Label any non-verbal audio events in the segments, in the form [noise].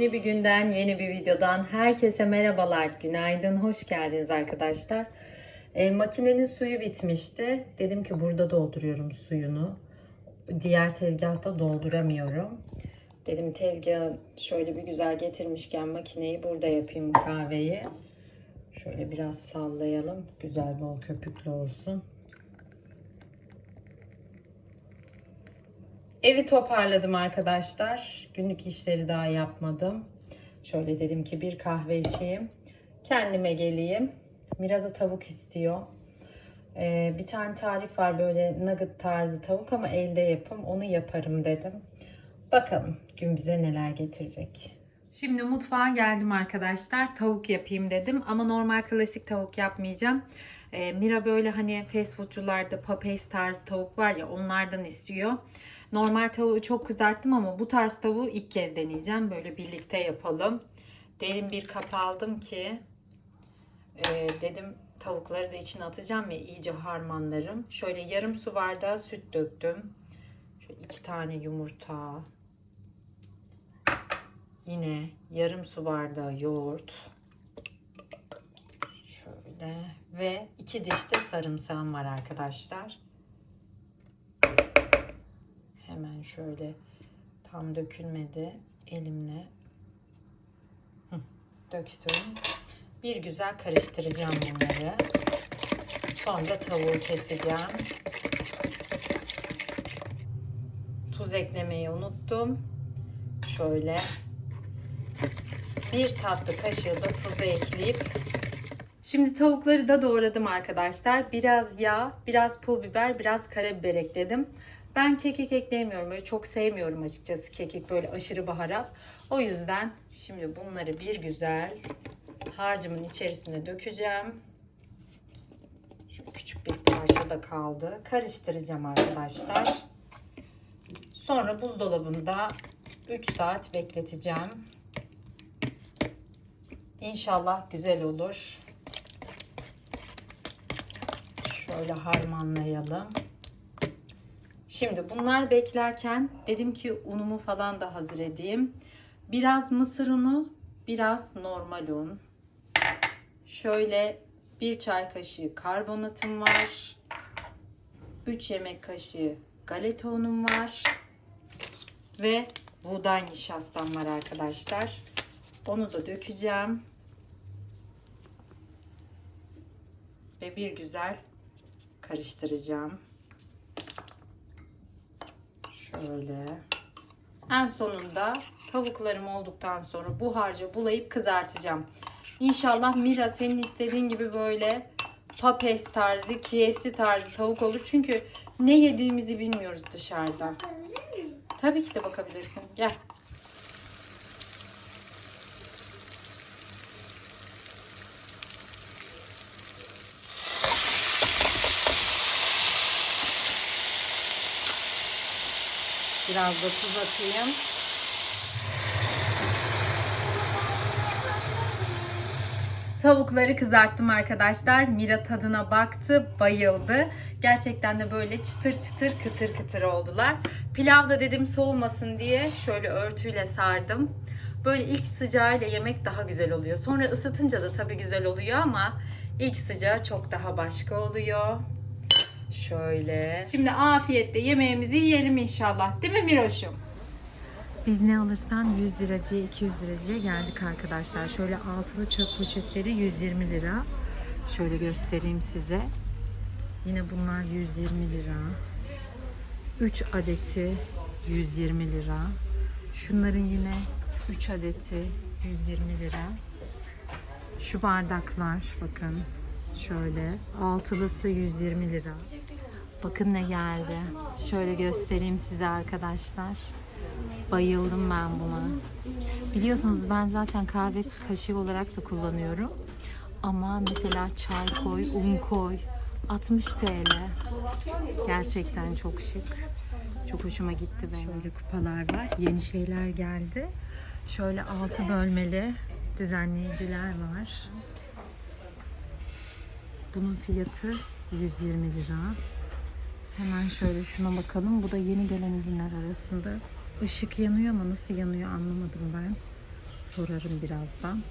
Yeni bir günden, yeni bir videodan herkese merhabalar, günaydın, hoş geldiniz arkadaşlar. E, makinenin suyu bitmişti. Dedim ki burada dolduruyorum suyunu. Diğer tezgahta dolduramıyorum. Dedim tezgahı şöyle bir güzel getirmişken makineyi burada yapayım kahveyi. Şöyle biraz sallayalım. Güzel bol köpüklü olsun. Evi toparladım arkadaşlar. Günlük işleri daha yapmadım. Şöyle dedim ki bir kahve içeyim. Kendime geleyim. Mira da tavuk istiyor. Ee, bir tane tarif var böyle nugget tarzı tavuk ama elde yapım. Onu yaparım dedim. Bakalım gün bize neler getirecek. Şimdi mutfağa geldim arkadaşlar. Tavuk yapayım dedim ama normal klasik tavuk yapmayacağım. Ee, Mira böyle hani fast foodcularda papes tarzı tavuk var ya onlardan istiyor. Normal tavuğu çok kızarttım ama bu tarz tavuğu ilk kez deneyeceğim. Böyle birlikte yapalım. Derin bir kap aldım ki e, dedim tavukları da içine atacağım ya iyice harmanlarım. Şöyle yarım su bardağı süt döktüm. Şöyle iki tane yumurta. Yine yarım su bardağı yoğurt. Şöyle ve iki diş de sarımsağım var arkadaşlar. Hemen şöyle tam dökülmedi elimle döktüm. Bir güzel karıştıracağım bunları. Sonra tavuğu keseceğim. Tuz eklemeyi unuttum. Şöyle bir tatlı kaşığı da tuzu ekleyip Şimdi tavukları da doğradım arkadaşlar. Biraz yağ, biraz pul biber, biraz karabiber ekledim. Ben kekik ekleyemiyorum. Böyle çok sevmiyorum açıkçası kekik böyle aşırı baharat. O yüzden şimdi bunları bir güzel harcımın içerisine dökeceğim. Şu küçük bir parça da kaldı. Karıştıracağım arkadaşlar. Sonra buzdolabında 3 saat bekleteceğim. İnşallah güzel olur. Şöyle harmanlayalım. Şimdi bunlar beklerken dedim ki unumu falan da hazır edeyim. Biraz mısır unu, biraz normal un. Şöyle bir çay kaşığı karbonatım var. 3 yemek kaşığı galeta unum var. Ve buğday nişastam var arkadaşlar. Onu da dökeceğim. Ve bir güzel karıştıracağım. Şöyle. En sonunda tavuklarım olduktan sonra bu harcı bulayıp kızartacağım. İnşallah Mira senin istediğin gibi böyle papes tarzı, KFC tarzı tavuk olur. Çünkü ne yediğimizi bilmiyoruz dışarıda. Tabii ki de bakabilirsin. Gel. Biraz da tuz atayım. Tavukları kızarttım arkadaşlar. Mira tadına baktı, bayıldı. Gerçekten de böyle çıtır çıtır kıtır kıtır oldular. Pilav da dedim soğumasın diye şöyle örtüyle sardım. Böyle ilk sıcağıyla yemek daha güzel oluyor. Sonra ısıtınca da tabii güzel oluyor ama ilk sıcağı çok daha başka oluyor. Şöyle. Şimdi afiyetle yemeğimizi yiyelim inşallah. Değil mi Miroş'um? Biz ne alırsan 100 liracıya 200 liracıya geldik arkadaşlar. Şöyle altılı çöp poşetleri 120 lira. Şöyle göstereyim size. Yine bunlar 120 lira. 3 adeti 120 lira. Şunların yine 3 adeti 120 lira. Şu bardaklar bakın şöyle altılısı 120 lira. Bakın ne geldi. Şöyle göstereyim size arkadaşlar. Bayıldım ben buna. Biliyorsunuz ben zaten kahve kaşığı olarak da kullanıyorum. Ama mesela çay koy, un koy. 60 TL. Gerçekten çok şık. Çok hoşuma gitti benim. Şöyle kupalar var. Yeni şeyler geldi. Şöyle altı bölmeli düzenleyiciler var. Bunun fiyatı 120 lira. Hemen şöyle şuna bakalım. Bu da yeni gelen ürünler arasında. Işık yanıyor ama nasıl yanıyor anlamadım ben. sorarım birazdan.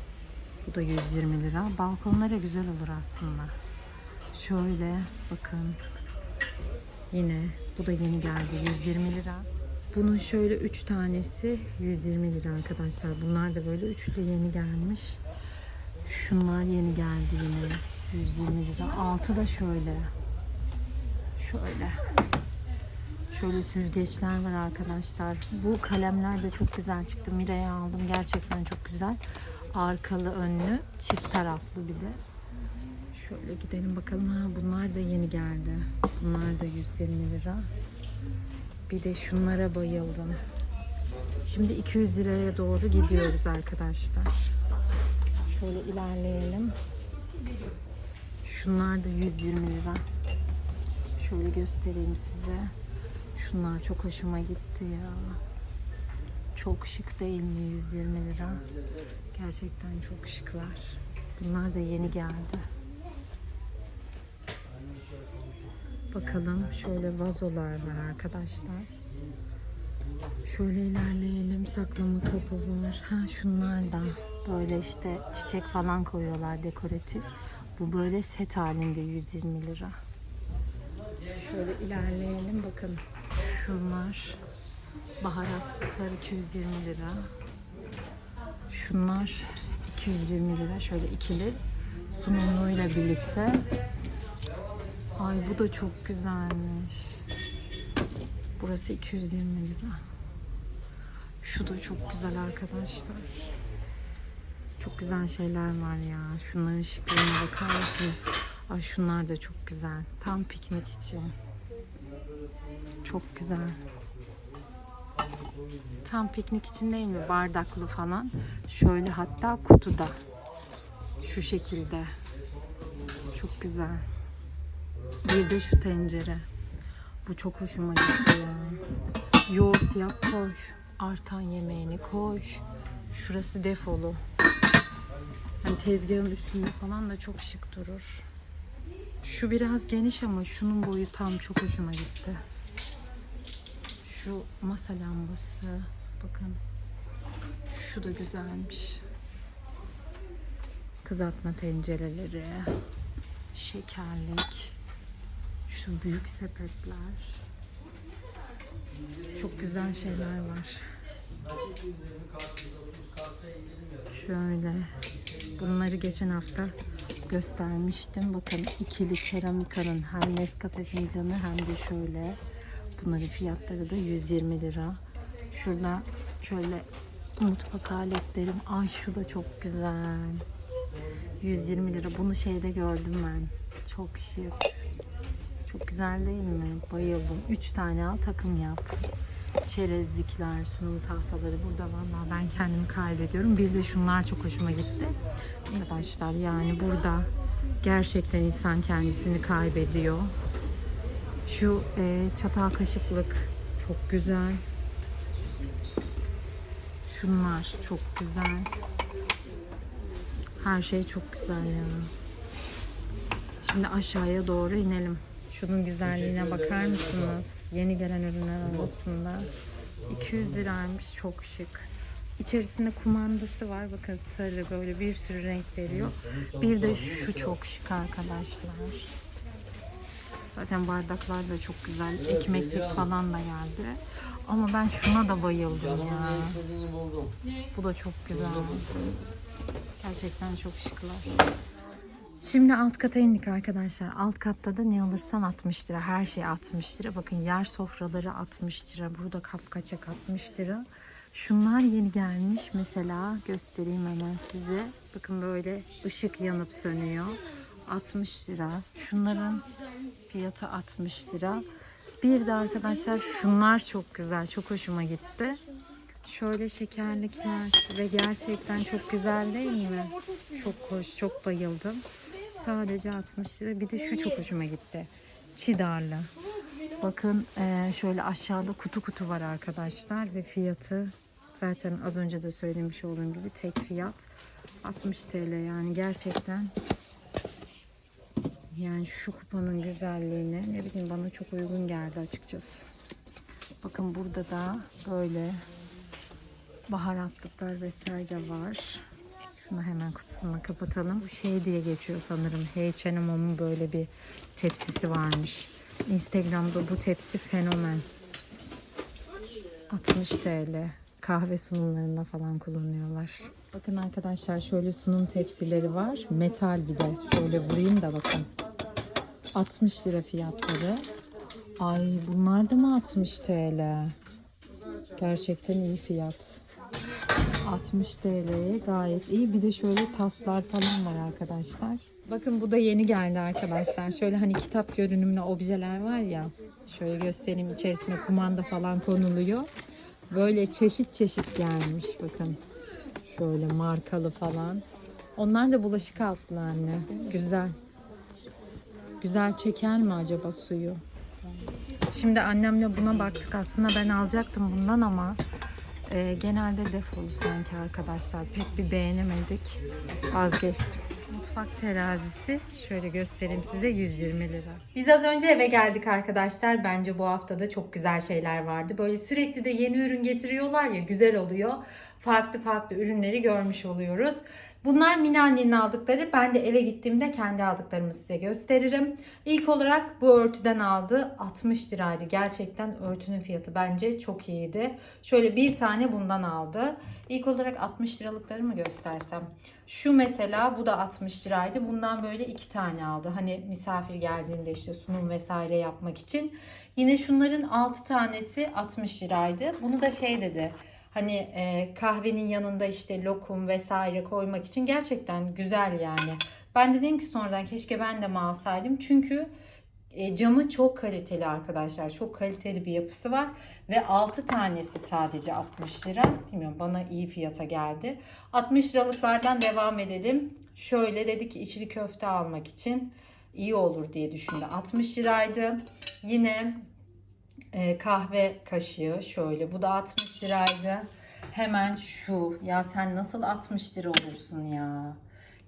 Bu da 120 lira. Balkonlara güzel olur aslında. Şöyle bakın. Yine bu da yeni geldi 120 lira. Bunun şöyle 3 tanesi 120 lira arkadaşlar. Bunlar da böyle üçlü yeni gelmiş. Şunlar yeni geldi yine 120 lira. Altı da şöyle. Şöyle. Şöyle süzgeçler var arkadaşlar. Bu kalemler de çok güzel çıktı. Mira'ya aldım. Gerçekten çok güzel. Arkalı önlü. Çift taraflı bir de. Şöyle gidelim bakalım. Ha, bunlar da yeni geldi. Bunlar da 120 lira. Bir de şunlara bayıldım. Şimdi 200 liraya doğru gidiyoruz arkadaşlar. Şöyle ilerleyelim. Şunlar da 120 lira. Şöyle göstereyim size. Şunlar çok hoşuma gitti ya. Çok şık değil mi 120 lira? Gerçekten çok şıklar. Bunlar da yeni geldi. Bakalım şöyle vazolar var arkadaşlar. Şöyle ilerleyelim. Saklama kapı var. Ha şunlar da böyle işte çiçek falan koyuyorlar dekoratif. Bu böyle set halinde 120 lira. Şöyle ilerleyelim bakın. Şunlar baharatlıklar 220 lira. Şunlar 220 lira. Şöyle ikili sunumluyla birlikte. Ay bu da çok güzelmiş. Burası 220 lira. Şu da çok güzel arkadaşlar. Çok güzel şeyler var ya. Şunların şıklığına bakar mısınız? Ay şunlar da çok güzel. Tam piknik için. Çok güzel. Tam piknik için değil mi? Bardaklı falan. Şöyle hatta kutuda. Şu şekilde. Çok güzel. Bir de şu tencere. Bu çok hoşuma gitti ya. Yoğurt yap koy. Artan yemeğini koy. Şurası defolu. Hani tezgahın üstünde falan da çok şık durur. Şu biraz geniş ama şunun boyu tam çok hoşuma gitti. Şu masa lambası. Bakın. Şu da güzelmiş. Kızartma tencereleri. Şekerlik. Şu büyük sepetler. Çok güzel şeyler var. Şöyle. Bunları geçen hafta göstermiştim. Bakın ikili keramikanın hem Nescafe fincanı hem de şöyle. Bunların fiyatları da 120 lira. Şurada şöyle mutfak aletlerim. Ay şu da çok güzel. 120 lira. Bunu şeyde gördüm ben. Çok şık. Çok güzel değil mi? Bayıldım. 3 tane al takım yap. Çerezlikler, sunum tahtaları burada vallahi ben kendimi kaybediyorum. Bir de şunlar çok hoşuma gitti. Arkadaşlar yani burada gerçekten insan kendisini kaybediyor. Şu e, çatal kaşıklık çok güzel. Şunlar çok güzel. Her şey çok güzel ya. Şimdi aşağıya doğru inelim. Şunun güzelliğine bakar mısınız? Yeni gelen ürünler arasında. 200 liraymış çok şık. İçerisinde kumandası var. Bakın sarı böyle bir sürü renk veriyor. Bir de şu çok şık arkadaşlar. Zaten bardaklar da çok güzel. Ekmeklik falan da geldi. Ama ben şuna da bayıldım ya. Bu da çok güzel. Gerçekten çok şıklar. Şimdi alt kata indik arkadaşlar. Alt katta da ne alırsan 60 lira. Her şey 60 lira. Bakın yer sofraları 60 lira. Burada kapkaçak 60 lira. Şunlar yeni gelmiş. Mesela göstereyim hemen size. Bakın böyle ışık yanıp sönüyor. 60 lira. Şunların fiyatı 60 lira. Bir de arkadaşlar şunlar çok güzel. Çok hoşuma gitti. Şöyle şekerlikler ve gerçekten çok güzel değil mi? Çok hoş, çok bayıldım. Sadece 60 lira. Bir de şu çok hoşuma gitti. Çidarlı. Bakın eee, şöyle aşağıda kutu kutu var arkadaşlar ve fiyatı zaten az önce de söylemiş olduğum gibi tek fiyat 60 TL yani gerçekten yani şu kupanın güzelliğine ne bileyim bana çok uygun geldi açıkçası. Bakın burada da böyle Baharatlıklar vesaire var. Şunu hemen kutusuna kapatalım. Bu şey diye geçiyor sanırım. H&M'ın böyle bir tepsisi varmış. Instagram'da bu tepsi fenomen. 60 TL. Kahve sunumlarında falan kullanıyorlar. Bakın arkadaşlar şöyle sunum tepsileri var. Metal bir de. Şöyle vurayım da bakın. 60 lira fiyatları. Ay bunlar da mı 60 TL? Gerçekten iyi fiyat. 60 TL'ye gayet iyi. Bir de şöyle taslar falan var arkadaşlar. Bakın bu da yeni geldi arkadaşlar. Şöyle hani kitap görünümlü objeler var ya. Şöyle göstereyim içerisine kumanda falan konuluyor. Böyle çeşit çeşit gelmiş bakın. Şöyle markalı falan. Onlar da bulaşık altlı anne. Güzel. Güzel çeker mi acaba suyu? Şimdi annemle buna baktık. Aslında ben alacaktım bundan ama e, genelde defolu sanki arkadaşlar. Pek bir beğenemedik. Vazgeçtim. Mutfak terazisi şöyle göstereyim size 120 lira. Biz az önce eve geldik arkadaşlar. Bence bu haftada çok güzel şeyler vardı. Böyle sürekli de yeni ürün getiriyorlar ya güzel oluyor. Farklı farklı ürünleri görmüş oluyoruz. Bunlar Mine annenin aldıkları. Ben de eve gittiğimde kendi aldıklarımı size gösteririm. İlk olarak bu örtüden aldı. 60 liraydı. Gerçekten örtünün fiyatı bence çok iyiydi. Şöyle bir tane bundan aldı. İlk olarak 60 liralıkları mı göstersem? Şu mesela bu da 60 liraydı. Bundan böyle iki tane aldı. Hani misafir geldiğinde işte sunum vesaire yapmak için. Yine şunların 6 tanesi 60 liraydı. Bunu da şey dedi. Hani e, kahvenin yanında işte lokum vesaire koymak için gerçekten güzel yani. Ben dedim ki sonradan keşke ben de mi alsaydım. Çünkü e, camı çok kaliteli arkadaşlar. Çok kaliteli bir yapısı var. Ve 6 tanesi sadece 60 lira. Bilmiyorum bana iyi fiyata geldi. 60 liralıklardan devam edelim. Şöyle dedi ki içli köfte almak için iyi olur diye düşündü. 60 liraydı. Yine e, kahve kaşığı şöyle. Bu da 60 liraydı. Hemen şu. Ya sen nasıl 60 lira olursun ya.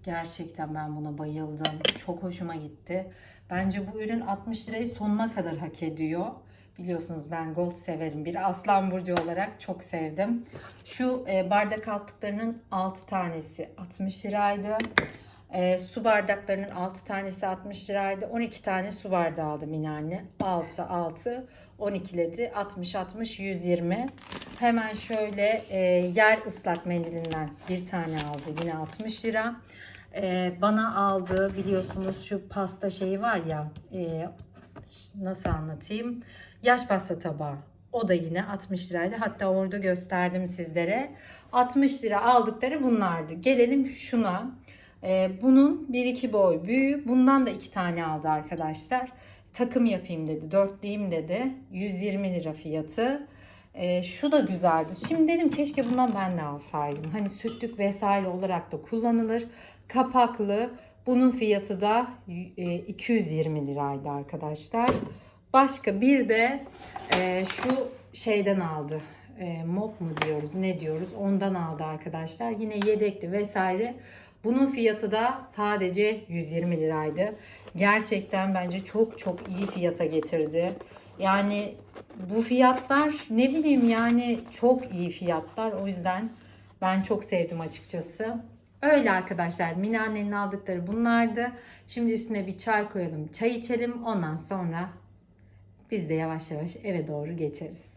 Gerçekten ben buna bayıldım. Çok hoşuma gitti. Bence bu ürün 60 lirayı sonuna kadar hak ediyor. Biliyorsunuz ben gold severim. Bir aslan burcu olarak çok sevdim. Şu e, bardak altlıklarının 6 tanesi 60 liraydı. E, su bardaklarının 6 tanesi 60 liraydı. 12 tane su bardağı aldım yine anne. 6 6 12'ledi. 60 60 120. Hemen şöyle e, yer ıslak mendilinden bir tane aldı. Yine 60 lira. E, bana aldığı biliyorsunuz şu pasta şeyi var ya e, nasıl anlatayım? Yaş pasta tabağı. O da yine 60 liraydı. Hatta orada gösterdim sizlere. 60 lira aldıkları bunlardı. Gelelim şuna. Ee, bunun 1-2 boy büyüğü. Bundan da 2 tane aldı arkadaşlar. Takım yapayım dedi. Dörtleyeyim dedi. 120 lira fiyatı. Ee, şu da güzeldi. Şimdi dedim keşke bundan ben de alsaydım. Hani sütlük vesaire olarak da kullanılır. Kapaklı. Bunun fiyatı da e, 220 liraydı arkadaşlar. Başka bir de e, şu şeyden aldı. E, mop mu diyoruz ne diyoruz ondan aldı arkadaşlar. Yine yedekli vesaire. Bunun fiyatı da sadece 120 liraydı. Gerçekten bence çok çok iyi fiyata getirdi. Yani bu fiyatlar ne bileyim yani çok iyi fiyatlar. O yüzden ben çok sevdim açıkçası. Öyle arkadaşlar. Mine annenin aldıkları bunlardı. Şimdi üstüne bir çay koyalım. Çay içelim. Ondan sonra biz de yavaş yavaş eve doğru geçeriz.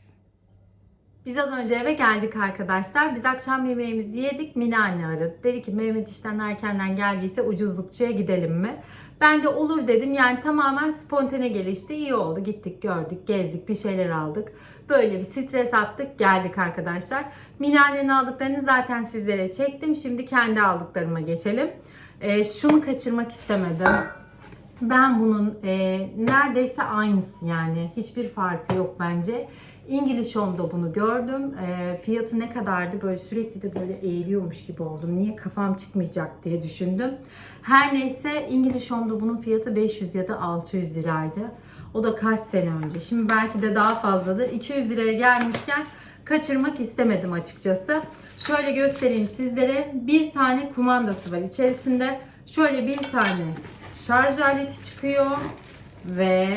Biz az önce eve geldik arkadaşlar. Biz akşam yemeğimizi yedik. Mine anne aradı. Dedi ki Mehmet işten erkenden geldiyse ucuzlukçuya gidelim mi? Ben de olur dedim. Yani tamamen spontane gelişti. İyi oldu. Gittik, gördük, gezdik, bir şeyler aldık. Böyle bir stres attık, geldik arkadaşlar. Mine annenin aldıklarını zaten sizlere çektim. Şimdi kendi aldıklarıma geçelim. Ee, şunu kaçırmak istemedim. Ben bunun e, neredeyse aynısı yani. Hiçbir farkı yok bence. İngiliz Home'da bunu gördüm. E, fiyatı ne kadardı? Böyle sürekli de böyle eğiliyormuş gibi oldum. Niye kafam çıkmayacak diye düşündüm. Her neyse İngiliz Home'da bunun fiyatı 500 ya da 600 liraydı. O da kaç sene önce. Şimdi belki de daha fazladır. 200 liraya gelmişken kaçırmak istemedim açıkçası. Şöyle göstereyim sizlere. Bir tane kumandası var içerisinde. Şöyle bir tane şarj aleti çıkıyor. Ve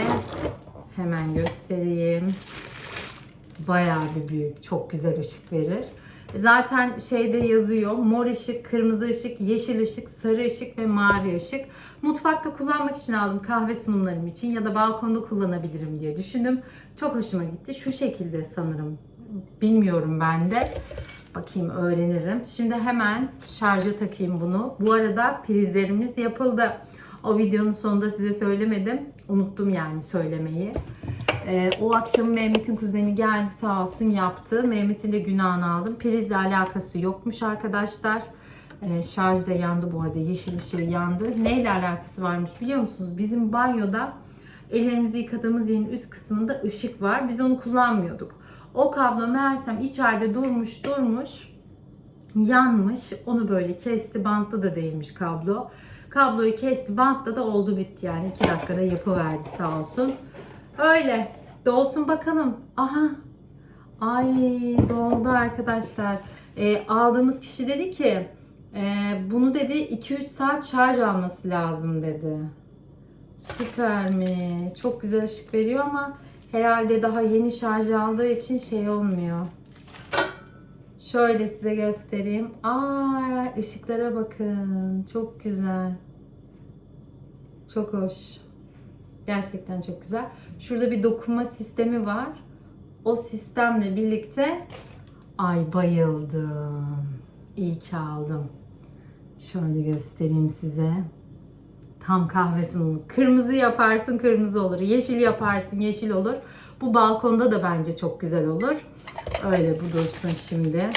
hemen göstereyim. Bayağı bir büyük. Çok güzel ışık verir. Zaten şeyde yazıyor mor ışık, kırmızı ışık, yeşil ışık, sarı ışık ve mavi ışık. Mutfakta kullanmak için aldım kahve sunumlarım için ya da balkonda kullanabilirim diye düşündüm. Çok hoşuma gitti. Şu şekilde sanırım. Bilmiyorum ben de. Bakayım öğrenirim. Şimdi hemen şarja takayım bunu. Bu arada prizlerimiz yapıldı. O videonun sonunda size söylemedim. Unuttum yani söylemeyi. Ee, o akşam Mehmet'in kuzeni geldi sağ olsun yaptı. Mehmet'in de günahını aldım. Prizle alakası yokmuş arkadaşlar. Ee, şarj da yandı bu arada. Yeşil ışığı yandı. Neyle alakası varmış biliyor musunuz? Bizim banyoda ellerimizi yıkadığımız yerin üst kısmında ışık var. Biz onu kullanmıyorduk. O kablo meğersem içeride durmuş durmuş yanmış. Onu böyle kesti. Bantlı da değilmiş kablo. Kabloyu kesti. Bantla da oldu bitti yani. 2 dakikada yapıverdi sağ olsun. Öyle. Dolsun bakalım. Aha. Ay doldu arkadaşlar. Ee, aldığımız kişi dedi ki e, bunu dedi 2-3 saat şarj alması lazım dedi. Süper mi? Çok güzel ışık veriyor ama herhalde daha yeni şarj aldığı için şey olmuyor. Şöyle size göstereyim. Aa ışıklara bakın. Çok güzel. Çok hoş. Gerçekten çok güzel. Şurada bir dokunma sistemi var. O sistemle birlikte ay bayıldım. İyi ki aldım. Şöyle göstereyim size. Tam kahve sunumu. Kırmızı yaparsın kırmızı olur. Yeşil yaparsın yeşil olur. Bu balkonda da bence çok güzel olur. Öyle bu dursun şimdi.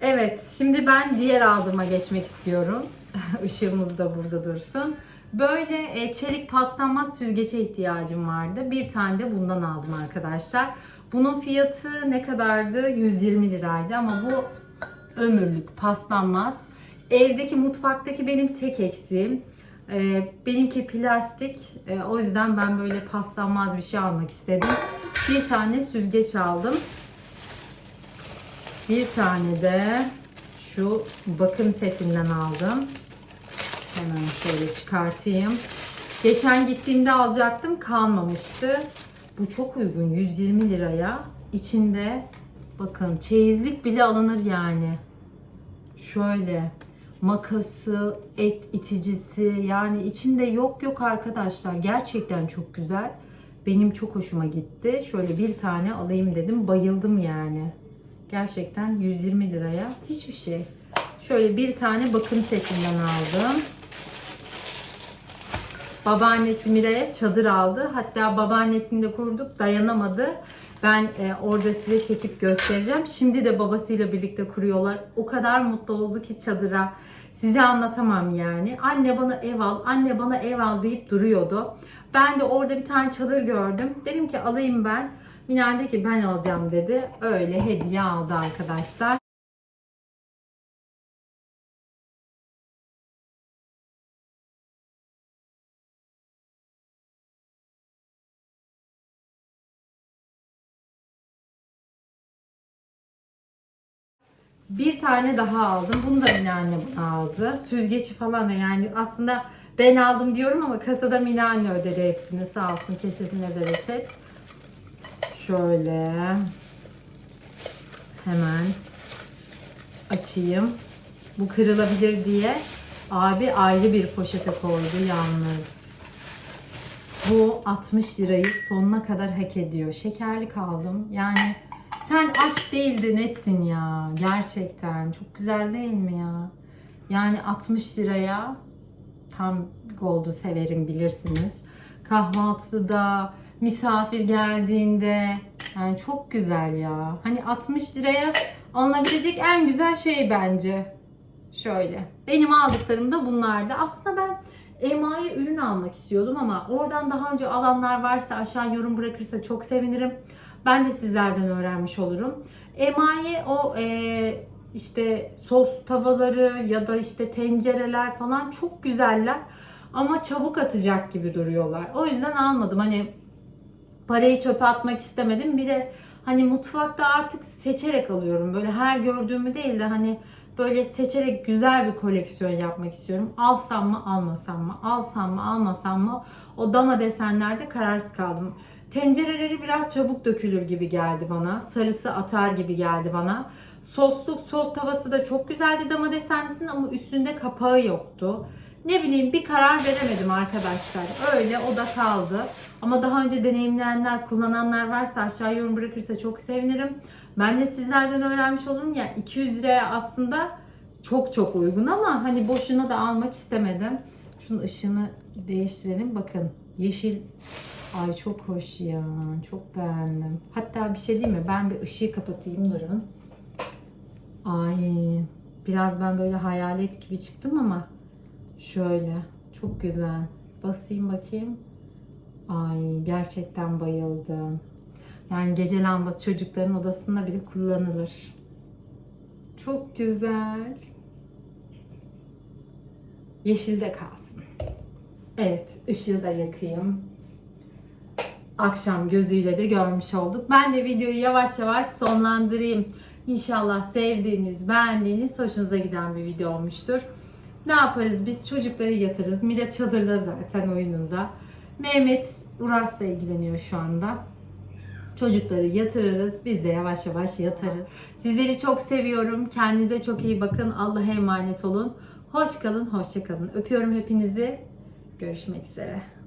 Evet, şimdi ben diğer aldığıma geçmek istiyorum. [laughs] Işığımız da burada dursun. Böyle e, çelik paslanmaz süzgece ihtiyacım vardı. Bir tane de bundan aldım arkadaşlar. Bunun fiyatı ne kadardı? 120 liraydı ama bu ömürlük paslanmaz. Evdeki mutfaktaki benim tek eksiğim. E, benimki plastik. E, o yüzden ben böyle paslanmaz bir şey almak istedim. Bir tane süzgeç aldım. Bir tane de şu bakım setinden aldım. Hemen şöyle çıkartayım. Geçen gittiğimde alacaktım kalmamıştı. Bu çok uygun 120 liraya. İçinde bakın çeyizlik bile alınır yani. Şöyle makası, et iticisi yani içinde yok yok arkadaşlar. Gerçekten çok güzel. Benim çok hoşuma gitti. Şöyle bir tane alayım dedim. Bayıldım yani. Gerçekten 120 liraya hiçbir şey. Şöyle bir tane bakım setinden aldım. Babaannesi Mira'ya çadır aldı. Hatta babaannesini de kurduk. Dayanamadı. Ben e, orada size çekip göstereceğim. Şimdi de babasıyla birlikte kuruyorlar. O kadar mutlu oldu ki çadıra. Size anlatamam yani. Anne bana ev al, anne bana ev al deyip duruyordu. Ben de orada bir tane çadır gördüm. Dedim ki alayım ben. De ki ben alacağım dedi. Öyle hediye aldı arkadaşlar. Bir tane daha aldım. Bunu da Mine anne aldı. Süzgeci falan da yani aslında ben aldım diyorum ama kasada Mine anne ödedi hepsini. Sağ olsun kesesine bereket. Şöyle hemen açayım. Bu kırılabilir diye abi ayrı bir poşete koydu yalnız. Bu 60 lirayı sonuna kadar hak ediyor. Şekerli kaldım. Yani sen aşk değildi nesin ya? Gerçekten. Çok güzel değil mi ya? Yani 60 liraya tam gold'u severim bilirsiniz. Kahvaltıda, misafir geldiğinde yani çok güzel ya. Hani 60 liraya alınabilecek en güzel şey bence. Şöyle. Benim aldıklarım da bunlardı. Aslında ben emaye ürün almak istiyordum ama oradan daha önce alanlar varsa aşağı yorum bırakırsa çok sevinirim. Ben de sizlerden öğrenmiş olurum. Emaye o e, işte sos tavaları ya da işte tencereler falan çok güzeller. Ama çabuk atacak gibi duruyorlar. O yüzden almadım. Hani parayı çöpe atmak istemedim. Bir de hani mutfakta artık seçerek alıyorum. Böyle her gördüğümü değil de hani böyle seçerek güzel bir koleksiyon yapmak istiyorum. Alsam mı almasam mı? Alsam mı almasam mı? O dama desenlerde kararsız kaldım. Tencereleri biraz çabuk dökülür gibi geldi bana. Sarısı atar gibi geldi bana. Sosluk sos tavası da çok güzeldi dama desenlisinin ama üstünde kapağı yoktu. Ne bileyim bir karar veremedim arkadaşlar. Öyle o da kaldı. Ama daha önce deneyimleyenler, kullananlar varsa aşağı yorum bırakırsa çok sevinirim. Ben de sizlerden öğrenmiş olurum ya 200 liraya aslında çok çok uygun ama hani boşuna da almak istemedim. Şunun ışığını değiştirelim. Bakın yeşil Ay çok hoş ya. Çok beğendim. Hatta bir şey değil mi? Ben bir ışığı kapatayım durun. Ay biraz ben böyle hayalet gibi çıktım ama şöyle çok güzel. Basayım bakayım. Ay gerçekten bayıldım. Yani gece lambası çocukların odasında bile kullanılır. Çok güzel. Yeşil de kalsın. Evet, ışığı da yakayım. Akşam gözüyle de görmüş olduk. Ben de videoyu yavaş yavaş sonlandırayım. İnşallah sevdiğiniz, beğendiğiniz, hoşunuza giden bir video olmuştur. Ne yaparız biz? Çocukları yatırız. Mira çadırda zaten oyununda. Mehmet Uras'la ilgileniyor şu anda. Çocukları yatırırız. Biz de yavaş yavaş yatarız. Sizleri çok seviyorum. Kendinize çok iyi bakın. Allah'a emanet olun. Hoş kalın, hoşça kalın. Öpüyorum hepinizi. Görüşmek üzere.